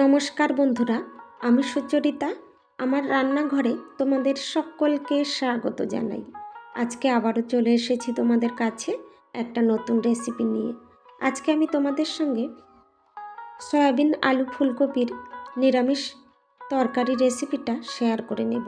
নমস্কার বন্ধুরা, আমি সুচরিতা। আমার রান্নাঘরে তোমাদের সকলকে স্বাগত জানাই। আজকে আবারও চলে এসেছি তোমাদের কাছে একটা নতুন রেসিপি নিয়ে। আজকে আমি তোমাদের সঙ্গে সয়াবিন আলু ফুলকপির নিরামিষ তরকারি রেসিপিটা শেয়ার করে নেব।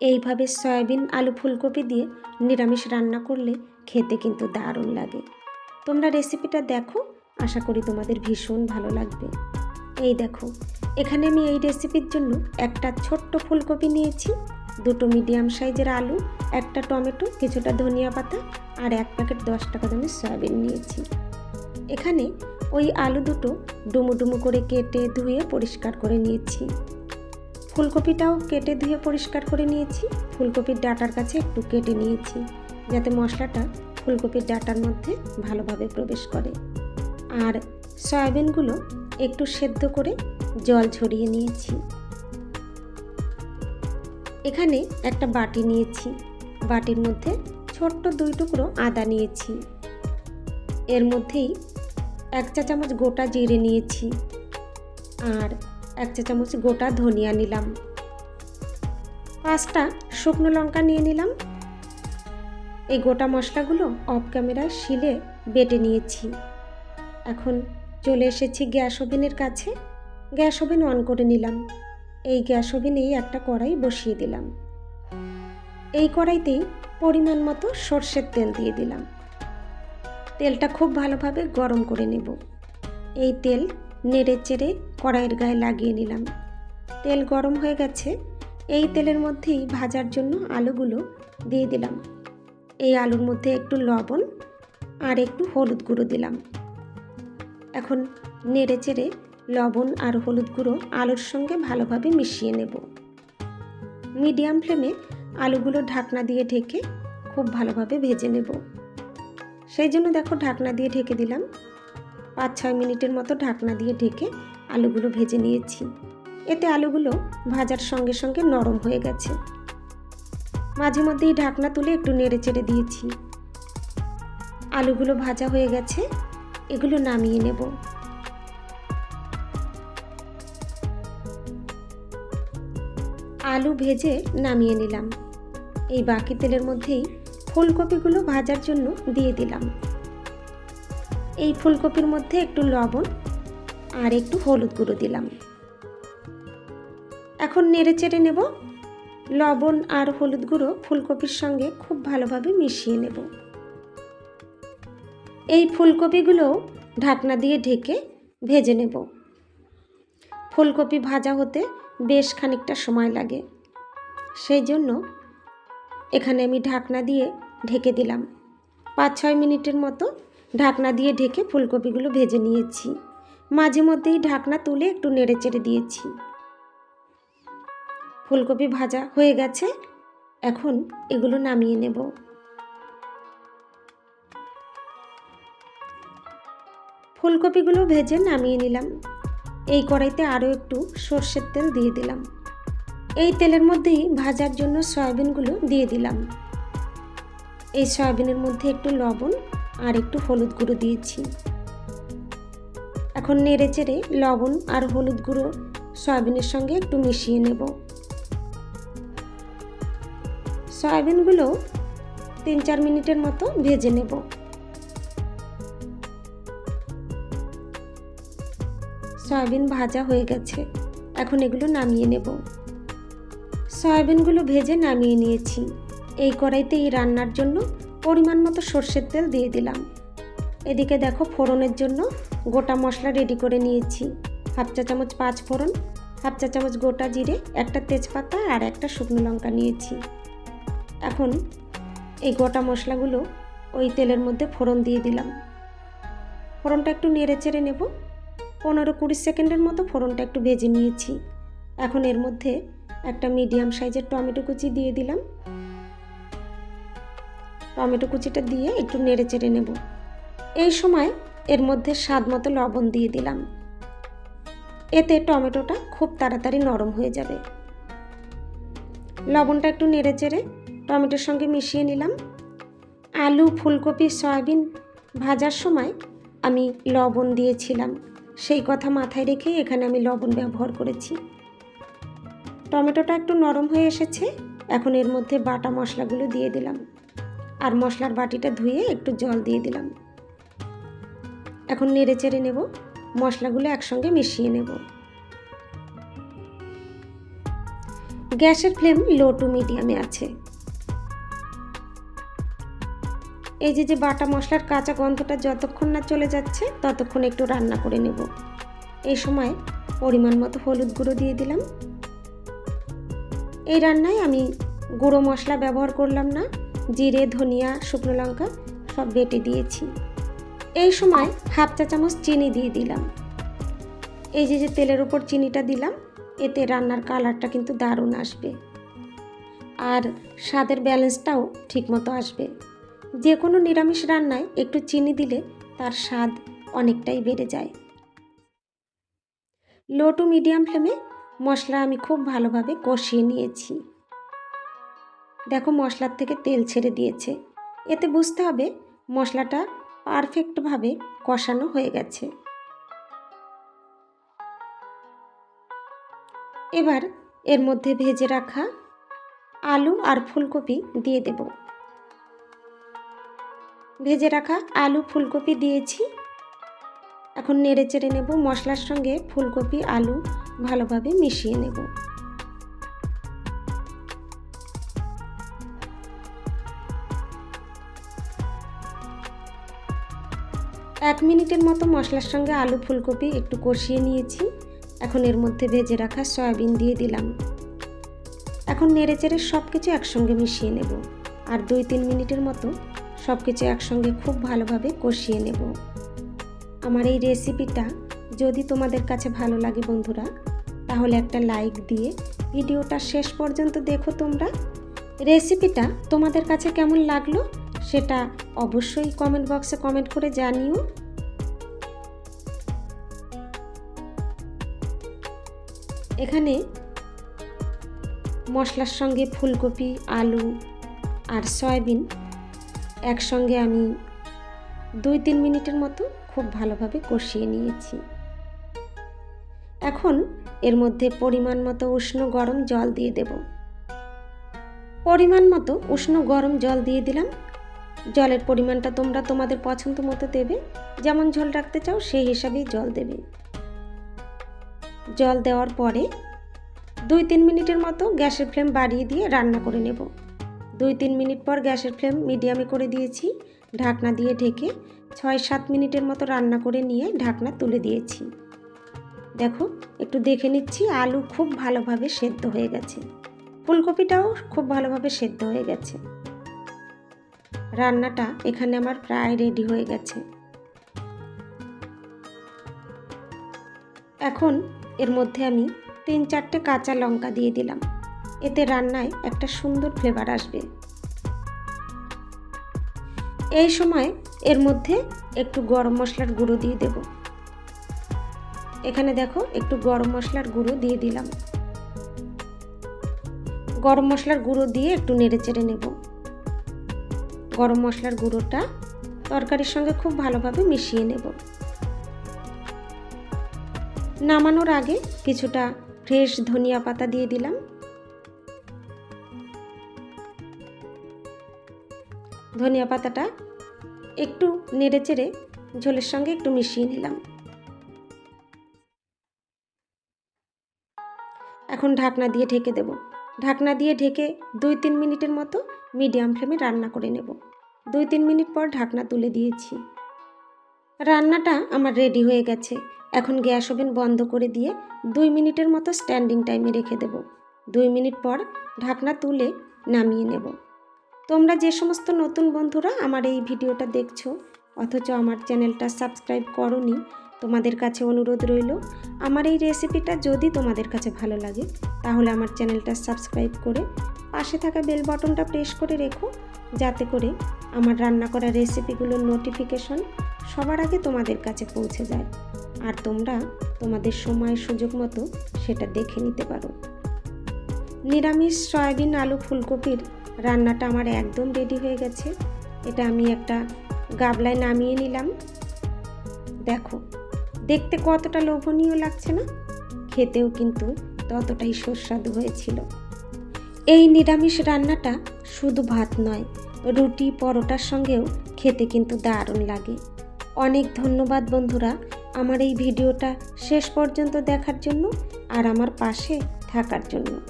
এইভাবে সয়াবিন আলু ফুলকপি দিয়ে নিরামিষ রান্না করলে খেতে কিন্তু দারুণ লাগে। তোমরা রেসিপিটা দেখো, আশা করি তোমাদের ভীষণ ভালো লাগবে। এই দেখো, এখানে আমি এই রেসিপির জন্য একটা ছোট্ট ফুলকপি নিয়েছি, দুটো মিডিয়াম সাইজের আলু, একটা টমেটো, কিছুটা ধনিয়া পাতা আর এক প্যাকেট দশ টাকা দামের সয়াবিন নিয়েছি। এখানে ওই আলু দুটো ডুমু ডুমু করে কেটে ধুয়ে পরিষ্কার করে নিয়েছি। ফুলকপিটাও কেটে ধুয়ে পরিষ্কার করে নিয়েছি, ফুলকপির ডাটার কাছে একটু কেটে নিয়েছি, যাতে মশলাটা ফুলকপির ডাটার মধ্যে ভালোভাবে প্রবেশ করে। আর সয়াবিনগুলো একটু সেদ্ধ করে জল ছড়িয়ে নিয়েছি। এখানে একটা বাটি নিয়েছি। বাটির মধ্যে ছোট্ট দুই টুকরো আদা নিয়েছি। এর মধ্যেই এক চা চামচ গোটা জিরে নিয়েছি আর এক চা চামচ গোটা ধনিয়া নিলাম। পাঁচটা শুকনো লঙ্কা নিয়ে নিলাম। এই গোটা মশলাগুলো অফ ক্যামেরায় শিলে বেটে নিয়েছি। এখন চলে এসেছি গ্যাস ওভেনের কাছে। গ্যাস ওভেন অন করে নিলাম। এই গ্যাস ওভেনেই একটা কড়াই বসিয়ে দিলাম। এই কড়াইতেই পরিমাণ মতো সর্ষের তেল দিয়ে দিলাম। তেলটা খুব ভালোভাবে গরম করে নেব। এই তেল নেড়ে চেড়ে কড়াইয়ের গায়ে লাগিয়ে নিলাম। তেল গরম হয়ে গেছে। এই তেলের মধ্যেই ভাজার জন্য আলুগুলো দিয়ে দিলাম। এই আলুর মধ্যে একটু লবণ আর একটু হলুদ গুঁড়ো দিলাম। এখন নেড়ে চেড়ে লবণ আর হলুদ গুঁড়ো আলুর সঙ্গে ভালোভাবে মিশিয়ে নেব। মিডিয়াম ফ্লেমে আলুগুলো ঢাকনা দিয়ে ঢেকে খুব ভালোভাবে ভেজে নেব। সেই জন্য দেখো ঢাকনা দিয়ে ঢেকে দিলাম। পাঁচ ছয় মিনিটের মতো ঢাকনা দিয়ে ঢেকে আলুগুলো ভেজে নিয়েছি। এতে আলুগুলো ভাজার সঙ্গে সঙ্গে নরম হয়ে গেছে। মাঝে মধ্যেই ঢাকনা তুলে একটু নেড়ে চেড়ে দিয়েছি। আলুগুলো ভাজা হয়ে গেছে। এগুলো নামিয়ে নেব। আলু ভেজে নামিয়ে নিলাম। এই বাকি তেলের মধ্যেই ফুলকপিগুলো ভাজার জন্য দিয়ে দিলাম। এই ফুলকপির মধ্যে একটু লবণ আর একটু হলুদ গুঁড়ো দিলাম। এখন নেড়ে চেড়ে নেব। লবণ আর হলুদ গুঁড়ো ফুলকপির সঙ্গে খুব ভালোভাবে মিশিয়ে নেব। এই ফুলকপিগুলো ঢাকনা দিয়ে ঢেকে ভেজে নেব। ফুলকপি ভাজা হতে বেশ খানিকটা সময় লাগে। সেই জন্য এখানে আমি ঢাকনা দিয়ে ঢেকে দিলাম। পাঁচ ছয় মিনিটের মতো ঢাকনা দিয়ে ঢেকে ফুলকপিগুলো ভেজে নিয়েছি। মাঝে মধ্যেই ঢাকনা তুলে একটু নেড়ে চেড়ে দিয়েছি। ফুলকপি ভাজা হয়ে গেছে। এখন এগুলো নামিয়ে নেব। ফুলকপিগুলো ভেজে নামিয়ে নিলাম। এই কড়াইতে আরও একটু সর্ষের তেল দিয়ে দিলাম। এই তেলের মধ্যেই ভাজার জন্য সয়াবিনগুলো দিয়ে দিলাম। এই সয়াবিনের মধ্যে একটু লবণ আর একটু হলুদ গুঁড়ো দিয়েছি। এখন নেড়ে চেড়ে লবণ আর হলুদ গুঁড়ো সয়াবিনের সঙ্গে একটু মিশিয়ে নেব। সয়াবিনগুলো তিন চার মিনিটের মতো ভেজে নেব। সয়াবিন ভাজা হয়ে গেছে। এখন এগুলো নামিয়ে নেব। সয়াবিনগুলো ভেজে নামিয়ে নিয়েছি। এই কড়াইতে এই রান্নার জন্য পরিমাণ মতো সর্ষের তেল দিয়ে দিলাম। এদিকে দেখো ফোড়নের জন্য গোটা মশলা রেডি করে নিয়েছি। হাফ চা চামচ পাঁচ ফোড়ন, হাফ চা চামচ গোটা জিরে, একটা তেজপাতা আর একটা শুকনো লঙ্কা নিয়েছি। এখন এই গোটা মশলাগুলো ওই তেলের মধ্যে ফোড়ন দিয়ে দিলাম। ফোড়নটা একটু নেড়ে চেড়ে নেব। পনেরো কুড়ি সেকেন্ডের মতো ফোড়নটা একটু ভেজে নিয়েছি। এখন এর মধ্যে একটা মিডিয়াম সাইজের টমেটো কুচি দিয়ে দিলাম। টমেটো কুচিটা দিয়ে একটু নেড়ে চেড়ে নেব। এই সময় এর মধ্যে স্বাদ মতো লবণ দিয়ে দিলাম। এতে টমেটোটা খুব তাড়াতাড়ি নরম হয়ে যাবে। লবণটা একটু নেড়ে চেড়ে টমেটোর সঙ্গে মিশিয়ে নিলাম। আলু, ফুলকপি, সয়াবিন ভাজার সময় আমি লবণ দিয়েছিলাম। সেই কথা মাথায় রেখেই এখানে আমি লবণ ব্যবহার করেছি। টমেটোটা একটু নরম হয়ে এসেছে, এখন এর মধ্যে বাটা মশলাগুলো দিয়ে দিলাম। আর মশলার বাটিটা ধুয়ে একটু জল দিয়ে দিলাম। এখন নেড়ে চেড়ে নেব, মশলাগুলো একসঙ্গে মিশিয়ে নেব। গ্যাসের ফ্লেম লো টু মিডিয়ামে আছে। এই যে যে বাটা মশলার কাঁচা গন্ধটা যতক্ষণ না চলে যাচ্ছে, ততক্ষণ একটু রান্না করে নেব। এই সময় পরিমাণ মতো হলুদ গুঁড়ো দিয়ে দিলাম। এই রান্নায় আমি গুঁড়ো মশলা ব্যবহার করলাম না, জিরে, ধনিয়া, শুকনো লঙ্কা সব বেটে দিয়েছি। এই সময় হাফ চা চামচ চিনি দিয়ে দিলাম। এই যে যে তেলের উপর চিনিটা দিলাম, এতে রান্নার কালারটা কিন্তু দারুণ আসবে। আর স্বাদের ব্যালেন্সটাও ঠিকমতো আসবে। যে কোনো নিরামিষ রান্নায় একটু চিনি দিলে তার স্বাদ অনেকটাই বেড়ে যায়। লো টু মিডিয়াম ফ্লেমে মশলা আমি খুব ভালোভাবে কষিয়ে নিয়েছি। দেখো মশলার থেকে তেল ছেড়ে দিয়েছে। এতে বুঝতে হবে মশলাটা পারফেক্টভাবে কষানো হয়ে গেছে। এবার এর মধ্যে ভেজে রাখা আলু আর ফুলকপি দিয়ে দেব। ভেজে রাখা আলু ফুলকপি দিয়েছি। এখন নেড়ে চেড়ে নেব মশলার সঙ্গে ফুলকপি, আলু ভালোভাবে মিশিয়ে নেব। এক মিনিটের মতো মশলার সঙ্গে আলু ফুলকপি একটু কষিয়ে নিয়েছি। এখন এর মধ্যে ভেজে রাখা সয়াবিন দিয়ে দিলাম। এখন নেড়ে চেড়ে সব কিছু একসঙ্গে মিশিয়ে নেব। আর দুই তিন মিনিটের মতো সব কিছু একসঙ্গে খুব ভালোভাবে কষিয়ে নেব। আমার এই রেসিপিটা যদি তোমাদের কাছে ভালো লাগে বন্ধুরা, তাহলে একটা লাইক দিয়ে ভিডিওটা শেষ পর্যন্ত দেখো তোমরা। রেসিপিটা তোমাদের কাছে কেমন লাগল সেটা অবশ্যই কমেন্ট বক্সে কমেন্ট করে জানিও। এখানে মশলার সঙ্গে ফুলকপি, আলু আর সয়াবিন একসঙ্গে আমি দুই তিন মিনিটের মতো খুব ভালোভাবে কষিয়ে নিয়েছি। এখন এর মধ্যে পরিমাণ মতো উষ্ণ গরম জল দিয়ে দেব। পরিমাণ মতো উষ্ণ গরম জল দিয়ে দিলাম। জলের পরিমাণটা তোমরা তোমাদের পছন্দ মতো দেবে। যেমন ঝোল রাখতে চাও সেই হিসাবেই জল দেবে। জল দেওয়ার পরে দুই তিন মিনিটের মতো গ্যাসের ফ্লেম বাড়িয়ে দিয়ে রান্না করে নেব। দুই তিন মিনিট পর গ্যাসের ফ্লেম মিডিয়ামে করে দিয়েছি। ঢাকনা দিয়ে ঢেকে ছয় সাত মিনিটের মতো রান্না করে নিয়ে ঢাকনা তুলে দিয়েছি। দেখো, একটু দেখে নিচ্ছি আলু খুব ভালোভাবে সেদ্ধ হয়ে গেছে। ফুলকপিটাও খুব ভালোভাবে সেদ্ধ হয়ে গেছে। রান্নাটা এখানে আমার প্রায় রেডি হয়ে গেছে। এখন এর মধ্যে আমি তিন চারটে কাঁচা লঙ্কা দিয়ে দিলাম। এতে রান্নায় একটা সুন্দর ফ্লেভার আসবে। এই সময় এর মধ্যে একটু গরম মশলার গুঁড়ো দিয়ে দেব। এখানে দেখো একটু গরম মশলার গুঁড়ো দিয়ে দিলাম। গরম মশলার গুঁড়ো দিয়ে একটু নেড়ে চেড়ে নেব। গরম মশলার গুঁড়োটা তরকারির সঙ্গে খুব ভালোভাবে মিশিয়ে নেব। নামানোর আগে কিছুটা ফ্রেশ ধনিয়া পাতা দিয়ে দিলাম। ধনিয়া পাতাটা একটু নেড়ে চেড়ে ঝোলের সঙ্গে একটু মিশিয়ে নিলাম। এখন ঢাকনা দিয়ে ঢেকে দেব। ঢাকনা দিয়ে ঢেকে দুই তিন মিনিটের মতো মিডিয়াম ফ্লেমে রান্না করে নেব। দুই তিন মিনিট পর ঢাকনা তুলে দিয়েছি। রান্নাটা আমার রেডি হয়ে গেছে। এখন গ্যাস ওভেন বন্ধ করে দিয়ে দুই মিনিটের মতো স্ট্যান্ডিং টাইমে রেখে দেব। দুই মিনিট পর ঢাকনা তুলে নামিয়ে নেব। তোমরা যে সমস্ত নতুন বন্ধুরা আমার এই ভিডিওটা দেখছ, অথচ আমার চ্যানেলটা সাবস্ক্রাইব করনি, তোমাদের কাছে অনুরোধ রইল, আমার এই রেসিপিটা যদি তোমাদের কাছে ভালো লাগে, তাহলে আমার চ্যানেলটা সাবস্ক্রাইব করে পাশে থাকা বেল বটনটা প্রেস করে রেখো, যাতে করে আমার রান্না করা রেসিপিগুলোর নোটিফিকেশন সবার আগে তোমাদের কাছে পৌঁছে যায়, আর তোমরা তোমাদের সময় সুযোগ মতো সেটা দেখে নিতে পারো। নিরামিষ সয়াবিন আলু ফুলকপির রান্নাটা আমার একদম রেডি হয়ে গেছে। এটা আমি একটা গাবলায় নামিয়ে নিলাম। দেখো, দেখতে কতটা লোভনীয় লাগছে না? খেতেও কিন্তু ততটাই সুস্বাদু হয়েছিল। এই নিরামিষ রান্নাটা শুধু ভাত নয়, রুটি পরোটার সঙ্গেও খেতে কিন্তু দারুণ লাগে। অনেক ধন্যবাদ বন্ধুরা আমার এই ভিডিওটা শেষ পর্যন্ত দেখার জন্য আর আমার পাশে থাকার জন্য।